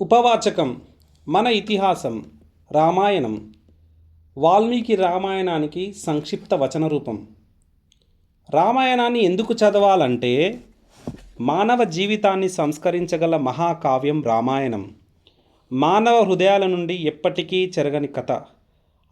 ఉపవాచకం మన ఇతిహాసం రామాయణం వాల్మీకి రామాయణానికి సంక్షిప్త వచన రూపం రామాయణాన్ని ఎందుకు చదవాలంటే మానవ జీవితాన్ని సంస్కరించగల మహాకావ్యం రామాయణం. మానవ హృదయాల నుండి ఎప్పటికీ చెరగని కథ.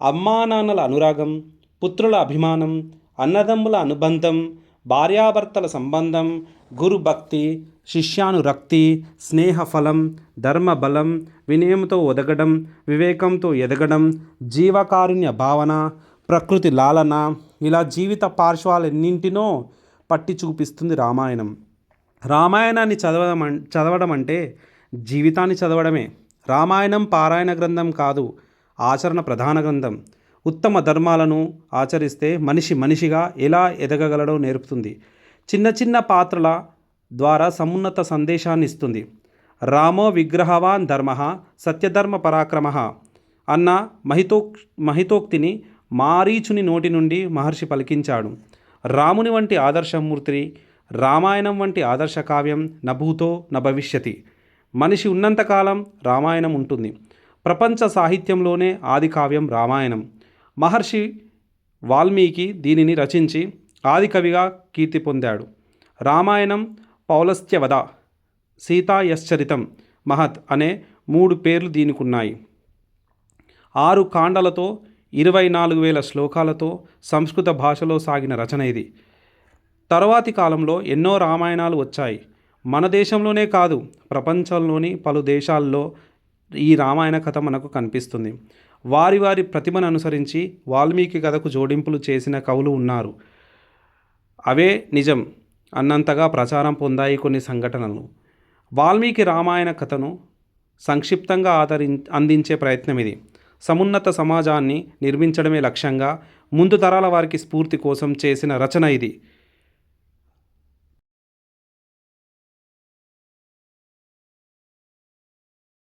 అమ్మానాన్నల అనురాగం పుత్రుల అభిమానం అన్నదమ్ముల అనుబంధం భార్యాభర్తల సంబంధం గురుభక్తి శిష్యానురక్తి స్నేహఫలం ధర్మబలం వినయంతో ఒదగడం వివేకంతో ఎదగడం జీవకారుణ్య భావన ప్రకృతి లాలన ఇలా జీవిత పార్శ్వాలన్నింటినో పట్టి చూపిస్తుంది రామాయణం. రామాయణాన్ని చదవడం చదవడం అంటే జీవితాన్ని చదవడమే. రామాయణం పారాయణ గ్రంథం కాదు ఆచరణ ప్రధాన గ్రంథం. ఉత్తమ ధర్మాలను ఆచరిస్తే మనిషి మనిషిగా ఎలా ఎదగగలడో నేర్పుతుంది. చిన్న చిన్న పాత్రల ద్వారా సమున్నత సందేశాన్ని ఇస్తుంది రామో విగ్రహవాన్ ధర్మ సత్యధర్మ పరాక్రమ అన్న మహితో మహితోక్తిని మారీచుని నోటి నుండి మహర్షి పలికించాడు. రాముని వంటి ఆదర్శమూర్తి రామాయణం వంటి ఆదర్శ కావ్యం నభూతో న మనిషి ఉన్నంతకాలం రామాయణం ఉంటుంది. ప్రపంచ సాహిత్యంలోనే ఆది కావ్యం రామాయణం. మహర్షి వాల్మీకి దీనిని రచించి ఆదికవిగా కీర్తి పొందాడు. రామాయణం పౌలస్త్యవద సీతాయశ్చరితం మహత్ అనే మూడు పేర్లు దీనికున్నాయి. ఆరు కాండలతో ఇరవై నాలుగు వేల శ్లోకాలతో సంస్కృత భాషలో సాగిన రచన ఇది. తరువాతి కాలంలో ఎన్నో రామాయణాలు వచ్చాయి. మన దేశంలోనే కాదు ప్రపంచంలోని పలు దేశాల్లో ఈ రామాయణ కథ మనకు కనిపిస్తుంది. వారి వారి ప్రతిమను అనుసరించి వాల్మీకి కథకు జోడింపులు చేసిన కవులు ఉన్నారు. అవే నిజం. అన్నంతగా ప్రచారం పొందాయి కొన్ని సంఘటనలు. వాల్మీకి రామాయణ కథను సంక్షిప్తంగా ఆదరి అందించే ప్రయత్నం ఇది సమున్నత సమాజాన్ని నిర్మించడమే లక్ష్యంగా ముందు తరాల వారికి స్ఫూర్తి కోసం చేసిన రచన ఇది.